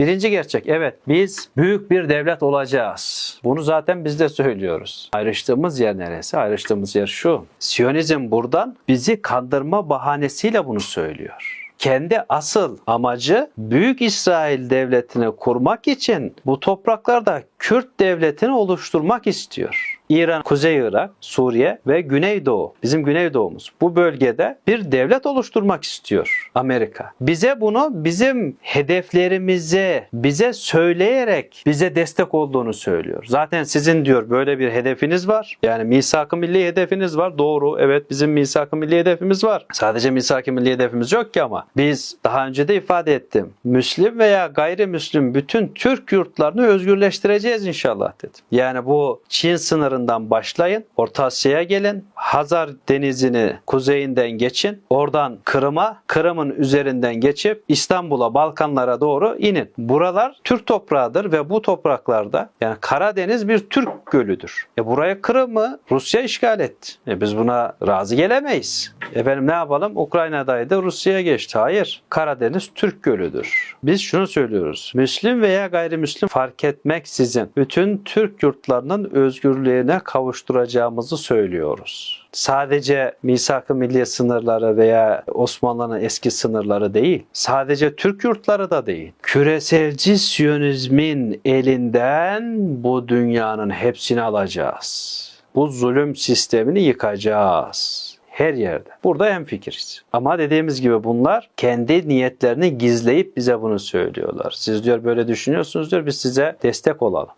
Birinci gerçek evet biz büyük bir devlet olacağız. Bunu zaten biz de söylüyoruz. Ayrıştığımız yer neresi? Ayrıştığımız yer şu. Siyonizm buradan bizi kandırma bahanesiyle bunu söylüyor kendi asıl amacı Büyük İsrail Devleti'ni kurmak için bu topraklarda Kürt devletini oluşturmak istiyor. İran, Kuzey Irak, Suriye ve Güneydoğu, bizim Güneydoğumuz. Bu bölgede bir devlet oluşturmak istiyor Amerika. Bize bunu bizim hedeflerimize bize söyleyerek bize destek olduğunu söylüyor. Zaten sizin diyor böyle bir hedefiniz var. Yani misak-ı milli hedefiniz var. Doğru. Evet bizim misak-ı milli hedefimiz var. Sadece misak-ı milli hedefimiz yok ki ama biz daha önce de ifade ettim. Müslim veya gayrimüslim bütün Türk yurtlarını özgürleştireceğiz inşallah dedim. Yani bu Çin sınırından başlayın. Orta Asya'ya gelin. Hazar denizini kuzeyinden geçin. Oradan Kırım'a, Kırım'ın üzerinden geçip İstanbul'a, Balkanlara doğru inin. Buralar Türk toprağıdır ve bu topraklarda yani Karadeniz bir Türk gölüdür. E buraya Kırım'ı Rusya işgal etti. E biz buna razı gelemeyiz. Efendim ne yapalım? Ukrayna'daydı Rusya'ya geçti. Hayır. Karadeniz Türk gölüdür. Biz şunu söylüyoruz. Müslim veya gayrimüslim fark etmeksizin bütün Türk yurtlarının özgürlüğüne kavuşturacağımızı söylüyoruz. Sadece misak-ı milli sınırları veya Osmanlı'nın eski sınırları değil. Sadece Türk yurtları da değil. Küreselci Siyonizmin elinden bu dünyanın hepsini alacağız. Bu zulüm sistemini yıkacağız her yerde. Burada en fikiriz. Ama dediğimiz gibi bunlar kendi niyetlerini gizleyip bize bunu söylüyorlar. Siz diyor böyle düşünüyorsunuz diyor biz size destek olalım.